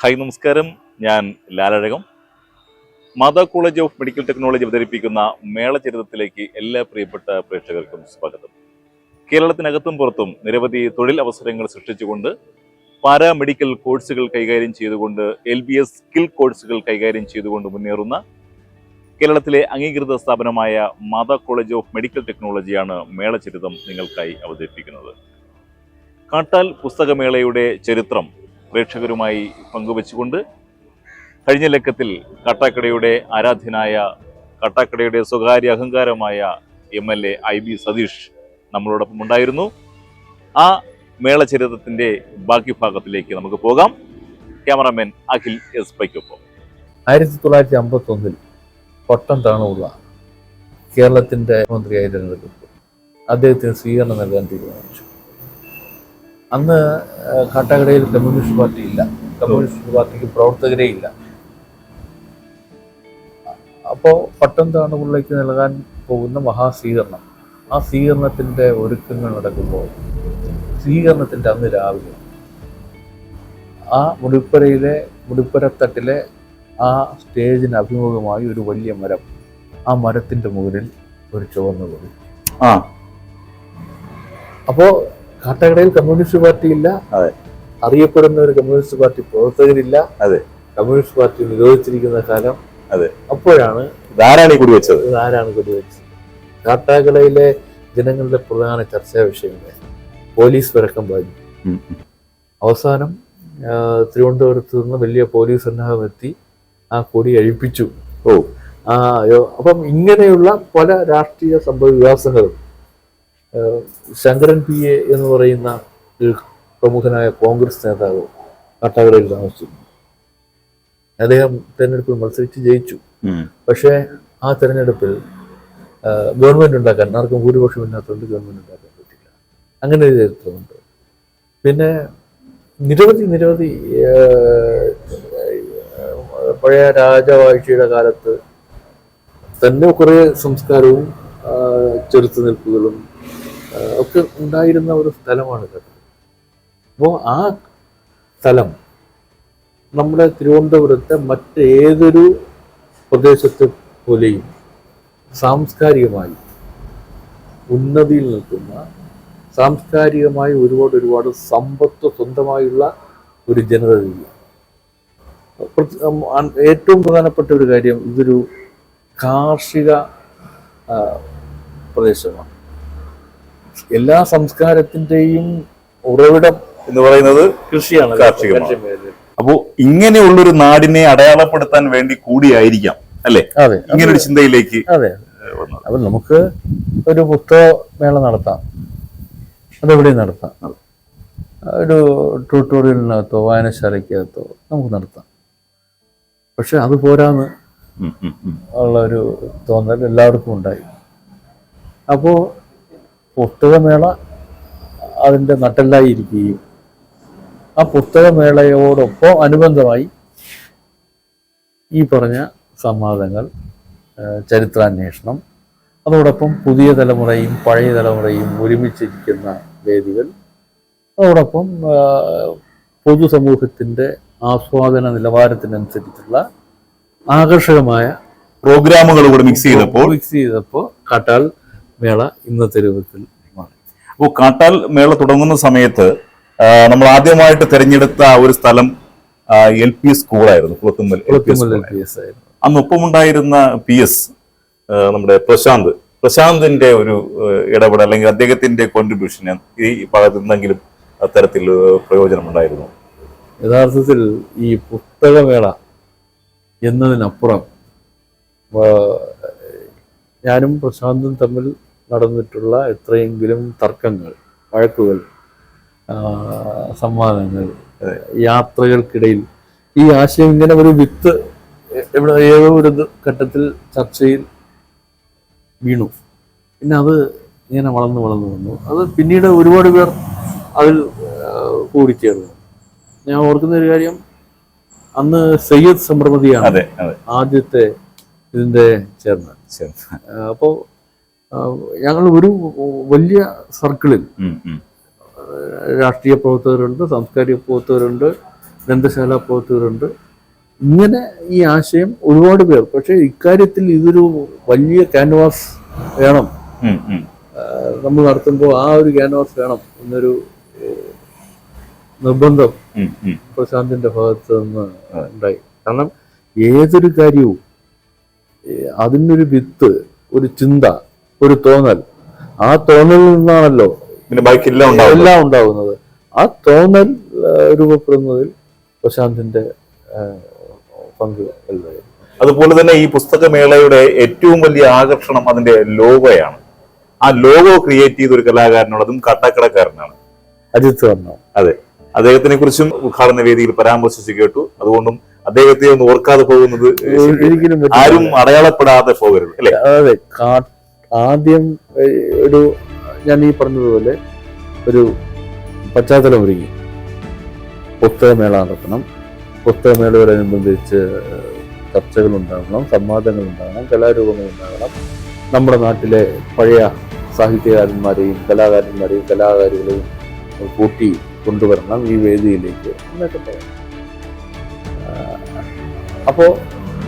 Hi നമസ്കാരം. ഞാൻ ലാലഴകം. Mata college of medical technology അവതരിപ്പിക്കുന്ന മേളചരിതത്തിലേക്ക് എല്ലാ പ്രിയപ്പെട്ട പ്രേക്ഷകർക്കും സ്വാഗതം. കേരളത്തിനകത്തും പുറത്തും നിരവധി തൊഴിൽ അവസരങ്ങൾ സൃഷ്ടിച്ചുകൊണ്ട് പാരാമെഡിക്കൽ കോഴ്സുകൾ കൈകാര്യം ചെയ്തുകൊണ്ട് എൽ ബി എസ് സ്കിൽ കോഴ്സുകൾ കൈകാര്യം ചെയ്തുകൊണ്ട് മുന്നേറുന്ന കേരളത്തിലെ അംഗീകൃത സ്ഥാപനമായ മാതാ കോളേജ് ഓഫ് മെഡിക്കൽ ടെക്നോളജിയാണ് മേളചരിതം നിങ്ങൾക്കായി അവതരിപ്പിക്കുന്നത്. കാട്ടാൽ പുസ്തകമേളയുടെ ചരിത്രം പ്രേക്ഷകരുമായി പങ്കുവച്ചുകൊണ്ട് കഴിഞ്ഞ ലക്കത്തിൽ കാട്ടാക്കടയുടെ ആരാധ്യനായ കാട്ടാക്കടയുടെ സ്വകാര്യ അഹങ്കാരമായ M L A I B Satish നമ്മളോടൊപ്പം ഉണ്ടായിരുന്നു. ആ മേളചരിതത്തിന്റെ ബാക്കി ഭാഗത്തിലേക്ക് നമുക്ക് പോകാം. ക്യാമറാമാൻ അഖിൽ എസ് പൈക്കൊപ്പം. ആയിരത്തി തൊള്ളായിരത്തി അമ്പത്തി ഒന്നിൽ പട്ടം താണുള്ള കേരളത്തിന്റെ മന്ത്രിയായി തിരഞ്ഞെടുക്കപ്പെട്ടു. അദ്ദേഹത്തിന് സ്വീകരണം നൽകാൻ തീരുമാനിച്ചു. അന്ന് കാട്ടാക്കടയിൽ കമ്മ്യൂണിസ്റ്റ് പാർട്ടി ഇല്ല. കമ്മ്യൂണിസ്റ്റ് പാർട്ടിക്ക് പ്രവർത്തകരേ ഇല്ല. അപ്പോൾ പട്ടം താണുകളിലേക്ക് നൽകാൻ പോകുന്ന മഹാസ്വീകരണം ആ സ്വീകരണത്തിന്റെ ഒരുക്കങ്ങൾ നടക്കുമ്പോൾ സ്വീകരണത്തിന്റെ അന്ന് രാവിലെ ആ മുടിപ്പുരയിലെ മുടിപ്പുരത്തട്ടിലെ ആ സ്റ്റേജിന് അഭിമുഖമായി ഒരു വലിയ മരം ആ മരത്തിന്റെ മുകളിൽ ഒരു ചുവന്ന കൊടി. ആ. അപ്പോ കാട്ടകടയിൽ കമ്മ്യൂണിസ്റ്റ് പാർട്ടി ഇല്ല. അതെ. അറിയപ്പെടുന്ന ഒരു കമ്മ്യൂണിസ്റ്റ് പാർട്ടി പ്രവർത്തകരില്ല. അതെ. കമ്മ്യൂണിസ്റ്റ് പാർട്ടി നിരോധിച്ചിരിക്കുന്ന കാലം അതെ. അപ്പോഴാണ് ഇതാരാണ് ഈ കുടിവെച്ചത്? ഇതാരാണ് കൊടിവെച്ചത്? കാട്ടാക്കടയിലെ ജനങ്ങളുടെ പ്രധാന ചർച്ചാ വിഷയങ്ങൾ. പോലീസ് പരക്കം പാഞ്ഞു. അവസാനം തിരുവനന്തപുരത്ത് നിന്ന് വലിയ പോലീസ് സന്നാഹം എത്തി. ആ കൊടി അഴിപ്പിച്ചു. ഓ. ആ അപ്പം ഇങ്ങനെയുള്ള പല രാഷ്ട്രീയ സംഭവ വികാസങ്ങളും ശങ്കരൻ പി എ എന്ന് പറയുന്ന ഒരു പ്രമുഖനായ കോൺഗ്രസ് നേതാവ് കാട്ടാക്കടയിൽ താമസിച്ചിരുന്നു. അദ്ദേഹം തെരഞ്ഞെടുപ്പിൽ മത്സരിച്ച് ജയിച്ചു. പക്ഷേ ആ തെരഞ്ഞെടുപ്പിൽ ഗവൺമെന്റ് ഉണ്ടാക്കാൻ ആർക്കും ഭൂരിപക്ഷം ഇല്ലാത്തതുകൊണ്ട് ഗവൺമെന്റ് ഉണ്ടാക്കാൻ പറ്റില്ല. അങ്ങനെ ഒരു ചരിത്രമുണ്ട്. പിന്നെ നിരവധി നിരവധി പഴയ രാജവാഴ്ചയുടെ കാലത്ത് തന്നെ കുറേ സംസ്കാരവും ചെറുത്തു ചെറുത്തുനിൽപ്പുകളും ഒക്കെ ഉണ്ടായിരുന്ന ഒരു സ്ഥലമാണ് ഇത്. അപ്പോൾ ആ സ്ഥലം നമ്മുടെ തിരുവനന്തപുരത്തെ മറ്റേതൊരു പ്രദേശത്തെ പോലെയും സാംസ്കാരികമായി ഉന്നതിയിൽ നിൽക്കുന്ന സാംസ്കാരികമായി ഒരുപാട് ഒരുപാട് സമ്പത്ത് സ്വന്തമായുള്ള ഒരു ജനതയില്ല. ഏറ്റവും പ്രധാനപ്പെട്ട ഒരു കാര്യം ഇതൊരു കാർഷിക പ്രദേശമാണ്. എല്ലാ സംസ്കാരത്തിന്റെയും ഉറവിടം എന്ന് പറയുന്നത് കൃഷിയാണ്. കാർഷികമാണ്. അപ്പോ ഇങ്ങനെയുള്ളൊരു നാടിനെ അടയാളപ്പെടുത്താൻ വേണ്ടി കൂടിയായിരിക്കാം അല്ലെ? അതെ ഇങ്ങനെ ഒരു ചിന്തയിലേക്ക് അതെ. അപ്പൊ നമുക്ക് ഒരു പുസ്തകമേള നടത്താം. അതെവിടെ നടത്താം. ഒരു ട്യൂട്ടോറിയലിനകത്തോ വായനശാലയ്ക്കകത്തോ നമുക്ക് നടത്താം. പക്ഷെ അത് പോരാന്ന്. ഉള്ള ഒരു തോന്നൽ എല്ലാവർക്കും ഉണ്ടായി. അപ്പോൾ പുസ്തകമേള അതിന്റെ നട്ടെല്ലായി ഇരിക്കുകയും ആ പുസ്തകമേളയോടൊപ്പം അനുബന്ധമായി ഈ പറഞ്ഞ സംവാദങ്ങൾ ചരിത്രാന്വേഷണം അതോടൊപ്പം പുതിയ തലമുറയും പഴയ തലമുറയും ഒരുമിച്ചിരിക്കുന്ന വേദികൾ അതോടൊപ്പം പൊതുസമൂഹത്തിന്റെ ആസ്വാദന നിലവാരത്തിനനുസരിച്ചുള്ള ആകർഷകമായ പ്രോഗ്രാമുകൾ കൂടെ മിക്സ് ചെയ്തപ്പോൾ മിക്സ് ചെയ്തപ്പോൾ കാട്ടാൽ മേള ഇന്നത്തെ രൂപത്തിൽ മാറി. അപ്പോൾ കാട്ടാൽ മേള തുടങ്ങുന്ന സമയത്ത് നമ്മൾ ആദ്യമായിട്ട് തിരഞ്ഞെടുത്ത ഒരു സ്ഥലം എൽ പി സ്കൂളായിരുന്നു കുളത്തുമ്മൽ എൽ പി എസ് ആയിരുന്നു അന്ന് ഒപ്പമുണ്ടായിരുന്ന പി എസ് നമ്മുടെ പ്രശാന്ത് പ്രശാന്തിന്റെ ഒരു ഇടപെടൽ അല്ലെങ്കിൽ അദ്ദേഹത്തിന്റെ കോൺട്രിബ്യൂഷൻ ഈ ഭാഗത്ത് എന്തെങ്കിലും അത്തരത്തിൽ പ്രയോജനം പ്രയോജനമുണ്ടായിരുന്നു? യഥാർത്ഥത്തിൽ ഈ പുസ്തകമേള എന്നതിനപ്പുറം ഞാനും പ്രശാന്തും തമ്മിൽ നടന്നിട്ടുള്ള എത്രയെങ്കിലും തർക്കങ്ങൾ വഴക്കുകൾ സമ്മാനങ്ങൾ സംവാദങ്ങൾ യാത്രകൾക്കിടയിൽ ഈ ആശയം ഇങ്ങനെ ഒരു വിത്ത് എവിടെ ഏതോ ഒരു ഘട്ടത്തിൽ ചർച്ചയിൽ വീണു. പിന്നെ അത് ഇങ്ങനെ വളർന്നു വളർന്നു വന്നു. അത് പിന്നീട് ഒരുപാട് പേർ അതിൽ കൂടിച്ചേർന്നു. ഞാൻ ഓർക്കുന്ന ഒരു കാര്യം അന്ന് സയ്യദ് സമൃദ്ധിയാണ് ആദ്യത്തെ ഇതിന്റെ ചെയർമാൻ. അപ്പോ അപ്പോൾ ഞങ്ങൾ ഒരു വലിയ സർക്കിളിൽ. രാഷ്ട്രീയ പ്രവർത്തകരുണ്ട് സാംസ്കാരിക പ്രവർത്തകരുണ്ട് ഗ്രന്ഥശാല പ്രവർത്തകരുണ്ട് ഇങ്ങനെ ഈ ആശയം ഒരുപാട് പേർ പക്ഷേ ഇക്കാര്യത്തിൽ ഇതൊരു വലിയ ക്യാൻവാസ് വേണം. നമ്മൾ നടത്തുമ്പോൾ ആ ഒരു ക്യാൻവാസ് വേണം എന്നൊരു നിർബന്ധം. പ്രശാന്തിന്റെ ഭാഗത്ത് നിന്ന് ഉണ്ടായി കാരണം ഏതൊരു കാര്യവും അതിനൊരു വിത്ത് ഒരു ചിന്ത ഒരു തോന്നൽ. ആ തോന്നലിൽ നിന്നാണല്ലോ പിന്നെ ഉണ്ടാവും എല്ലാം ഉണ്ടാകുന്നത് ആ തോന്നൽ രൂപപ്പെടുന്നതിൽ പ്രശാന്തിന്റെ പങ്ക് അതുപോലെ തന്നെ ഈ പുസ്തകമേളയുടെ ഏറ്റവും വലിയ ആകർഷണം അതിന്റെ ലോഗോയാണ്. ആ ലോഗോ ക്രിയേറ്റ് ചെയ്ത ഒരു കലാകാരനാണ് അതും കട്ടക്കടക്കാരനാണ്. അജിത്ത് വർണ അതെ. അദ്ദേഹത്തിനെ കുറിച്ചും ഉദ്ഘാടന വേദിയിൽ പരാമർശിച്ച് കേട്ടു. അതുകൊണ്ടും അദ്ദേഹത്തെ ഒന്ന് ഓർക്കാതെ പോകുന്നത് ആരും അടയാളപ്പെടാതെ പോകരുത് അല്ലെ? അതെ. ആദ്യം ഒരു ഞാൻ ഈ പറഞ്ഞതുപോലെ ഒരു പശ്ചാത്തലം ഒരുങ്ങി. പുസ്തകമേള നടത്തണം. പുസ്തകമേളയോടനുബന്ധിച്ച് ചർച്ചകൾ ഉണ്ടാകണം സംവാദങ്ങൾ ഉണ്ടാകണം കലാരൂപങ്ങൾ ഉണ്ടാകണം നമ്മുടെ നാട്ടിലെ പഴയ സാഹിത്യകാരന്മാരെയും കലാകാരന്മാരെയും കലാകാരികളെയും കൂട്ടി കൊണ്ടുവരണം ഈ വേദിയിലേക്ക്. എന്നൊക്കെ പറയാം. അപ്പോൾ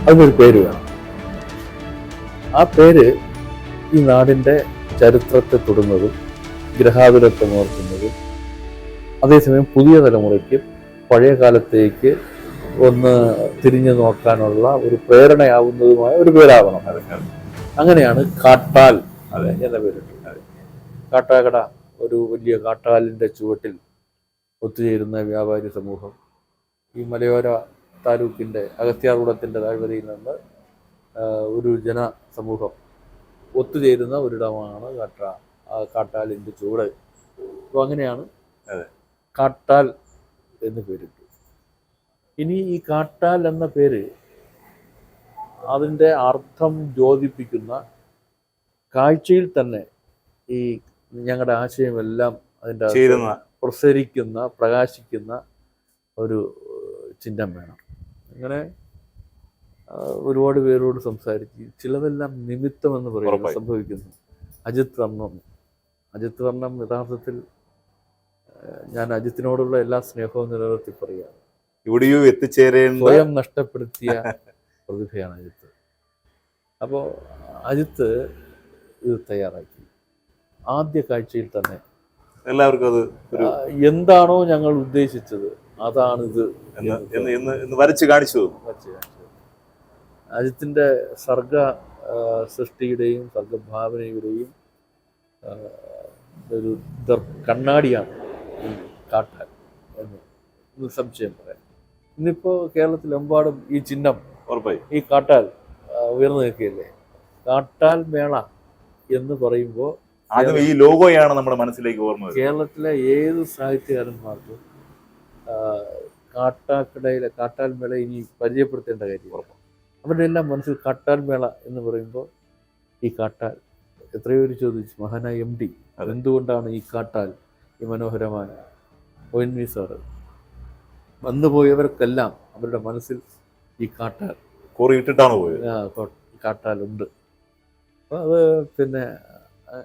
അതിനൊരു പേര് വേണം. ആ പേര് ഈ നാടിന്റെ ചരിത്രത്തെ തൊടുന്നതും ഗ്രഹാതുരത്വം ഓർക്കുന്നതും അതേസമയം പുതിയ തലമുറയ്ക്ക് പഴയ കാലത്തേക്ക് ഒന്ന് തിരിഞ്ഞു നോക്കാനുള്ള ഒരു പ്രേരണയാവുന്നതുമായ ഒരു പേരാവണം അങ്ങനെയാണ് കാട്ടാൽ എന്ന പേരിട്ടത് കാട്ടാക്കട ഒരു വലിയ കാട്ടാലിന്റെ ചുവട്ടിൽ ഒത്തുചേരുന്ന വ്യാപാരി സമൂഹം ഈ മലയോര താലൂക്കിന്റെ അഗസ്ത്യാർകുളത്തിന്റെ താഴ്വരയിൽ നിന്ന് ഒരു ജന സമൂഹം ഒത്തുചേരുന്ന ഒരിടമാണ് കാട്ട കാട്ടാലിന്റെ ചൂട്. അപ്പോൾ അങ്ങനെയാണ് അതെ. കാട്ടാൽ എന്ന് പേരിട്ടു ഇനി ഈ കാട്ടാൽ എന്ന പേര് അതിന്റെ അർത്ഥം ജ്യോതിപ്പിക്കുന്ന കാഴ്ചയിൽ തന്നെ ഈ ഞങ്ങളുടെ ആശയമെല്ലാം അതിന്റെ പ്രസരിക്കുന്ന പ്രകാശിക്കുന്ന ഒരു ചിഹ്നം വേണം. അങ്ങനെ ഒരുപാട് പേരോട് സംസാരിച്ച് ചിലതെല്ലാം നിമിത്തം എന്ന് പറയുന്നത് സംഭവിക്കുന്നു. അജിത് വർണം അജിത് വർണം യഥാർത്ഥത്തിൽ ഞാൻ അജിത്തിനോടുള്ള എല്ലാ സ്നേഹവും നിലനിർത്തി പറയുകയാണ്. ഇവിടെയോ എത്തിച്ചേരേണ്ട സ്വയം നഷ്ടപ്പെടുത്തിയ പ്രതിഭയാണ് അജിത്ത്. അപ്പോൾ അജിത്ത് ഇത് തയ്യാറാക്കി. ആദ്യ കാഴ്ചയിൽ തന്നെ എല്ലാവർക്കും അത് എന്താണോ ഞങ്ങൾ ഉദ്ദേശിച്ചത് അതാണിത് വരച്ച് എന്ന് വരച്ച് കാണിച്ചു. അജിത്തിന്റെ സർഗ സൃഷ്ടിയുടെയും സർഗഭാവനയുടെയും ഒരു കണ്ണാടിയാണ് ഈ കാട്ടാൻ എന്ന് നിസ്സംശയം പറയാം. ഇന്നിപ്പോൾ കേരളത്തിലെമ്പാടും ഈ ചിഹ്നം ഉറപ്പായി. ഈ കാട്ടാൽ ഉയർന്നു നിൽക്കുകയല്ലേ? കാട്ടാൽ മേള എന്ന് പറയുമ്പോൾ ആദ്യം ഈ ലോഗോയാണ് നമ്മുടെ മനസ്സിലേക്ക് ഓർമ്മ കേരളത്തിലെ ഏത് സാഹിത്യകാരന്മാർക്കും കാട്ടാക്കടയിലെ കാട്ടാൽ മേള ഇനി പരിചയപ്പെടുത്തേണ്ട കാര്യം അവരുടെ എല്ലാം മനസ്സിൽ കാട്ടാൽ മേള എന്ന് പറയുമ്പോൾ ഈ കാട്ടാൽ എത്രയോ പേര് ചോദിച്ചു മഹാനായ എം ഡി അതെന്തുകൊണ്ടാണ് ഈ കാട്ടാൽ ഈ മനോഹരമായ ഒ എൻ വി സാറ്? വന്നുപോയവർക്കെല്ലാം അവരുടെ മനസ്സിൽ ഈ കാട്ടാൽ കോറിയിട്ടിട്ടാണ് പോയത്. ആ, ഉണ്ട്. കാട്ടാലുണ്ട് അപ്പോൾ അത് പിന്നെ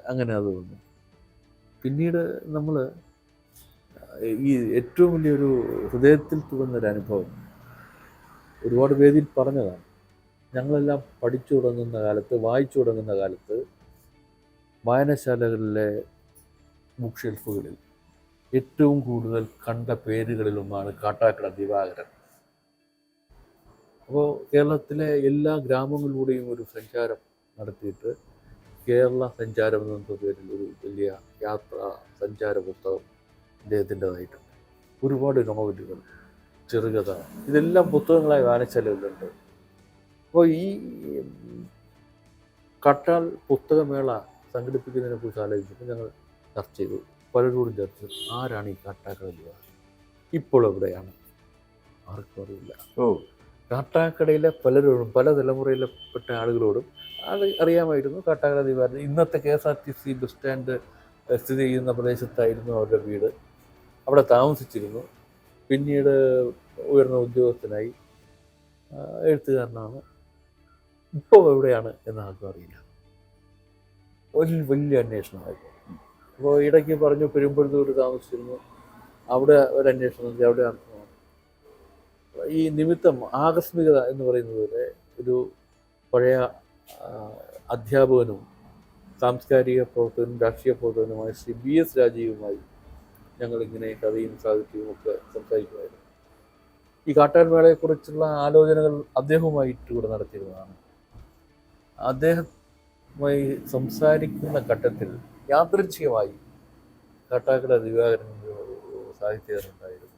അങ്ങനെ അത് വന്നു. പിന്നീട് നമ്മൾ ഈ ഏറ്റവും വലിയൊരു ഹൃദയത്തിൽ തുറന്നൊരു അനുഭവം ഒരുപാട് വേദിയിൽ പറഞ്ഞതാണ്. ഞങ്ങളെല്ലാം പഠിച്ചു തുടങ്ങുന്ന കാലത്ത് വായിച്ചു തുടങ്ങുന്ന കാലത്ത് വായനശാലകളിലെ ബുക്ക് ഷെൽഫുകളിൽ ഏറ്റവും കൂടുതൽ കണ്ട പേരുകളിലൊന്നാണ് കാട്ടാക്കട ദിവാകരൻ. അപ്പോൾ കേരളത്തിലെ എല്ലാ ഗ്രാമങ്ങളിലൂടെയും ഒരു സഞ്ചാരം നടത്തിയിട്ട് കേരള സഞ്ചാരം എന്ന പേരിൽ ഒരു വലിയ യാത്ര സഞ്ചാര പുസ്തകം അദ്ദേഹത്തിന്റെതായിട്ടുണ്ട് ഒരുപാട് നോവലുകൾ ചെറുകഥ ഇതെല്ലാം പുസ്തകങ്ങളായി വായനശാലകളിലുണ്ട്. അപ്പോൾ ഈ കട്ടാൽ പുസ്തകമേള സംഘടിപ്പിക്കുന്നതിനെ കുറിച്ച് ആലോചിച്ചപ്പോൾ ഞങ്ങൾ ചർച്ച ചെയ്തു. പലരോടും ചർച്ച ചെയ്തു ആരാണ് ഈ കാട്ടാക്കടയിൽ ഇപ്പോൾ എവിടെയാണ്? ആർക്കും അറിയില്ല. ഓ. കാട്ടാക്കടയിലെ പലരോടും പല തലമുറയിലെപ്പെട്ട ആളുകളോടും അത് അറിയാമായിരുന്നു. കാട്ടാക്കട ദിവാരൻ ഇന്നത്തെ K S R T C bus stand സ്ഥിതി ചെയ്യുന്ന പ്രദേശത്തായിരുന്നു അവരുടെ വീട്. അവിടെ താമസിച്ചിരുന്നു. പിന്നീട് ഉയർന്ന ഉദ്യോഗസ്ഥനായി എഴുത്തുകാരനാണ് ഇപ്പോൾ എവിടെയാണ് എന്ന് ആർക്കും അറിയില്ല. ഒരു വലിയ അന്വേഷണമായിരുന്നു അപ്പോൾ ഇടയ്ക്ക് പറഞ്ഞു പെരുമ്പഴത്തൂർ താമസിച്ചിരുന്നു. അവിടെ ഒരു അന്വേഷണം നടത്തി അവിടെ ഈ നിമിത്തം ആകസ്മികത എന്ന് പറയുന്നത് പോലെ ഒരു പഴയ അധ്യാപകനും സാംസ്കാരിക പ്രവർത്തകനും രാഷ്ട്രീയ പ്രവർത്തകനുമായ ശ്രീ ബി എസ് രാജീവുമായി ഞങ്ങളിങ്ങനെ കഥയും സാഹിത്യവും ഒക്കെ സംസാരിക്കുമായിരുന്നു. ഈ കാട്ടാൻമേളയെക്കുറിച്ചുള്ള ആലോചനകൾ അദ്ദേഹവുമായിട്ട് കൂടെ നടത്തിയിരുന്നതാണ്. അദ്ദേഹവുമായി സംസാരിക്കുന്ന ഘട്ടത്തിൽ യാദൃച്ഛികമായി കാട്ടാക്കട ദിവാകരൻ സാഹിത്യകാരനുണ്ടായിരുന്നു.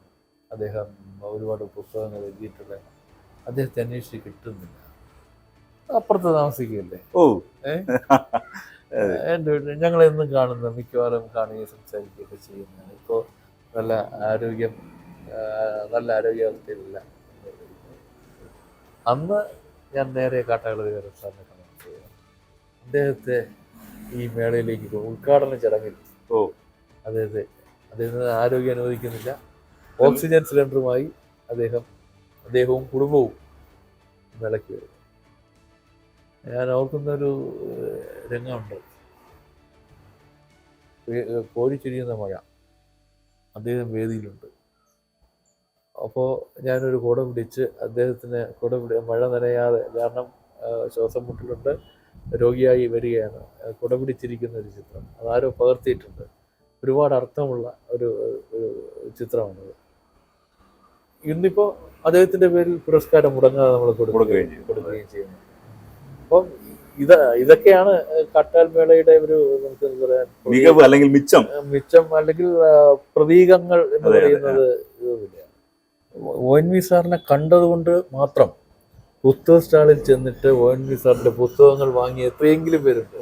അദ്ദേഹം ഒരുപാട് പുസ്തകങ്ങൾ എഴുതിയിട്ടുള്ള അദ്ദേഹത്തെ അന്വേഷിച്ച് കിട്ടുന്നില്ല. അപ്പുറത്ത് താമസിക്കുകയല്ലേ? ഓ. എന്റെ വീട്ടിൽ ഞങ്ങളെന്നും കാണുന്ന മിക്കവാറും കാണുകയും സംസാരിക്കുകയൊക്കെ ചെയ്യുന്നതാണ്. ഇപ്പോൾ നല്ല ആരോഗ്യം നല്ല ആരോഗ്യാവസ്ഥയിലില്ല. അന്ന് ഞാൻ നേരെ കാട്ടാകള ദിവാകരൻ സാറിനെ അദ്ദേഹത്തെ ഈ മേളയിലേക്ക് ഉദ്ഘാടന ചടങ്ങിൽ ഓ. അദ്ദേഹത്തെ അദ്ദേഹത്തിന് ആരോഗ്യം അനുവദിക്കുന്നില്ല. ഓക്സിജൻ സിലിണ്ടറുമായി അദ്ദേഹം അദ്ദേഹവും കുടുംബവും മേളയ്ക്ക് വരും. ഞാൻ ഓർക്കുന്നൊരു രംഗമുണ്ട്. കോരിച്ചൊരിയുന്ന മഴ അദ്ദേഹം വേദിയിലുണ്ട്. അപ്പോൾ ഞാനൊരു കുട പിടിച്ച് അദ്ദേഹത്തിന് കുട പിടി മഴ നനയാതെ കാരണം ശ്വാസം മുട്ടലുണ്ട്. രോഗിയായി വരികയാണ്. കുടപിടിച്ചിരിക്കുന്ന കുട പിടിച്ചിരിക്കുന്ന ഒരു ചിത്രം. അതാരോ പകർത്തിയിട്ടുണ്ട്. ഒരുപാട് അർത്ഥമുള്ള ഒരു ചിത്രമാണത്. ഇന്നിപ്പോൾ അദ്ദേഹത്തിന്റെ പേരിൽ പുരസ്കാരം മുടങ്ങാതെ നമ്മൾ കൊടുക്കുകയും കൊടുക്കുകയും ചെയ്യും. കൊടുക്കുകയും ചെയ്യുന്നു. അപ്പം ഇത് ഇതൊക്കെയാണ് കട്ടാൽ മേളയുടെ ഒരു നമുക്ക് എന്താ പറയാ മികവ് അല്ലെങ്കിൽ മിച്ചം. മിച്ചം അല്ലെങ്കിൽ പ്രതീകങ്ങൾ എന്ന് പറയുന്നത് ഇതുമില്ല ഒ എൻ വി സാറിനെ കണ്ടതുകൊണ്ട് മാത്രം പുസ്തക സ്റ്റാളിൽ ചെന്നിട്ട് ഒ എൻ വി സാറിന്റെ പുസ്തകങ്ങൾ വാങ്ങി എത്രയെങ്കിലും പേരുണ്ട്.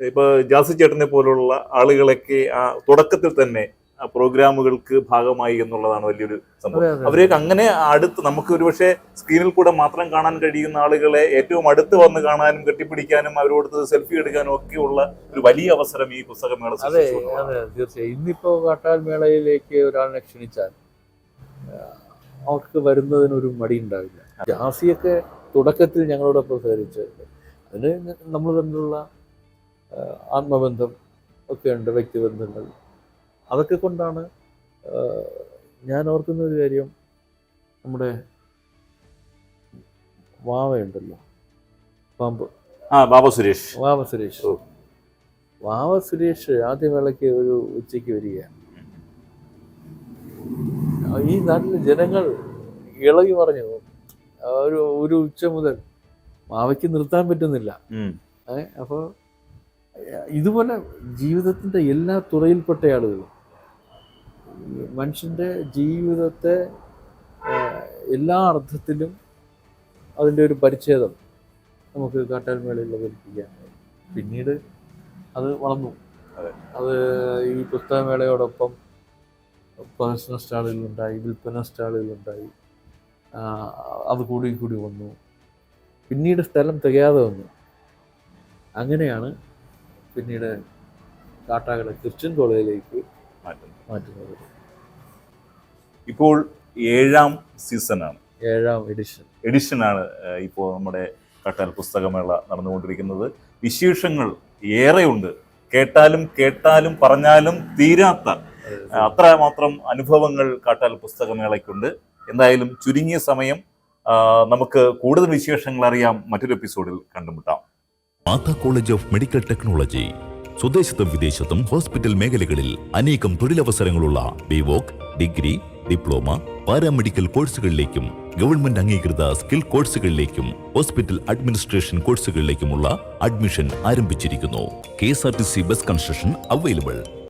ഇപ്പോൾ ജാസി ചേട്ടനെ പോലുള്ള ആളുകളൊക്കെ ആ തുടക്കത്തിൽ തന്നെ ആ പ്രോഗ്രാമുകൾക്ക് ഭാഗമായി എന്നുള്ളതാണ് വലിയൊരു സംഭവം. അവരെയൊക്കെ അങ്ങനെ അടുത്ത് നമുക്ക് ഒരുപക്ഷെ സ്ക്രീനിൽ കൂടെ മാത്രം കാണാൻ കഴിയുന്ന ആളുകളെ ഏറ്റവും അടുത്ത് വന്ന് കാണാനും കെട്ടിപ്പിടിക്കാനും അവരോട് സെൽഫി എടുക്കാനും ഒക്കെ ഉള്ള ഒരു വലിയ അവസരം ഈ പുസ്തകമേള അതെ അതെ തീർച്ചയായും. ഇന്നിപ്പോ കാട്ടാൽ മേളയിലേക്ക് ഒരാളിനെ ക്ഷണിച്ചാൽ അവർക്ക് വരുന്നതിനൊരു മടി ഉണ്ടാവില്ല. ജാസിയൊക്കെ തുടക്കത്തിൽ ഞങ്ങളോടൊപ്പം സഹകരിച്ചിട്ടുണ്ട് അതിന് നമ്മൾ തമ്മിലുള്ള ആത്മബന്ധം ഒക്കെ ഉണ്ട് വ്യക്തിബന്ധങ്ങൾ. അതൊക്കെ കൊണ്ടാണ് ഞാൻ ഓർക്കുന്ന ഒരു കാര്യം നമ്മുടെ വാവയുണ്ടല്ലോ. പാമ്പ് ആ വാവ സുരേഷ്. വാവ സുരേഷ്. വാവ സുരേഷ് ആദ്യ വേളയ്ക്ക് ഒരു ഉച്ചയ്ക്ക് വരികയാണ്. ഈ നാട്ടിലെ ജനങ്ങൾ ഇളകി പറഞ്ഞു ഒരു ഒരു ഉച്ച മുതൽ മാവയ്ക്ക് നിർത്താൻ പറ്റുന്നില്ല ഏഹ് അപ്പോൾ ഇതുപോലെ ജീവിതത്തിന്റെ എല്ലാ തുറയിൽപ്പെട്ട ആളുകളും മനുഷ്യന്റെ മനുഷ്യന്റെ ജീവിതത്തെ എല്ലാ അർത്ഥത്തിലും അതിന്റെ ഒരു പരിച്ഛേദം നമുക്ക് കാട്ടാൽമേളയിൽ അവതരിപ്പിക്കാൻ. പിന്നീട് അത് വളർന്നു അതെ. ഈ പുസ്തകമേളയോടൊപ്പം പ്രദർശന സ്റ്റാളുകളുണ്ടായി വിൽപ്പന സ്റ്റാളുകളുണ്ടായി അത് കൂടി കൂടി വന്നു. പിന്നീട് സ്ഥലം തികയാതെ വന്നു. അങ്ങനെയാണ് പിന്നീട് കാട്ടാക്കട ക്രിസ്ത്യൻ കോളേജിലേക്ക് മാറ്റുന്നു. മാറ്റുന്നത്. ഇപ്പോൾ ഏഴാം സീസണാണ്. ഏഴാം എഡിഷൻ. എഡിഷനാണ് ഇപ്പോൾ നമ്മുടെ കട്ടാൽ പുസ്തകമേള നടന്നുകൊണ്ടിരിക്കുന്നത്. വിശേഷങ്ങൾ ഏറെയുണ്ട്. കേട്ടാലും കേട്ടാലും പറഞ്ഞാലും തീരാത്ത അത്രമാത്രം അനുഭവങ്ങൾ കാട്ടാൽ പുസ്തകമേളയ്ക്കുണ്ട്. എന്തായാലും ചുരുങ്ങിയ സമയം നമുക്ക് കൂടുതൽ വിശേഷങ്ങൾ അറിയാം. മറ്റൊരു എപ്പിസോഡിൽ കണ്ടുമുട്ടാം. Mata college of medical technology സ്വദേശത്തും വിദേശത്തും ഹോസ്പിറ്റൽ മേഖലകളിൽ അനേകം തൊഴിലവസരങ്ങളുള്ള ബിവോക് ഡിഗ്രി ഡിപ്ലോമ പാരാമെഡിക്കൽ കോഴ്സുകളിലേക്കും ഗവൺമെന്റ് അംഗീകൃത സ്കിൽ കോഴ്സുകളിലേക്കും ഹോസ്പിറ്റൽ അഡ്മിനിസ്ട്രേഷൻ കോഴ്സുകളിലേക്കുമുള്ള അഡ്മിഷൻ ആരംഭിച്ചിരിക്കുന്നു. K S R T C bus construction available.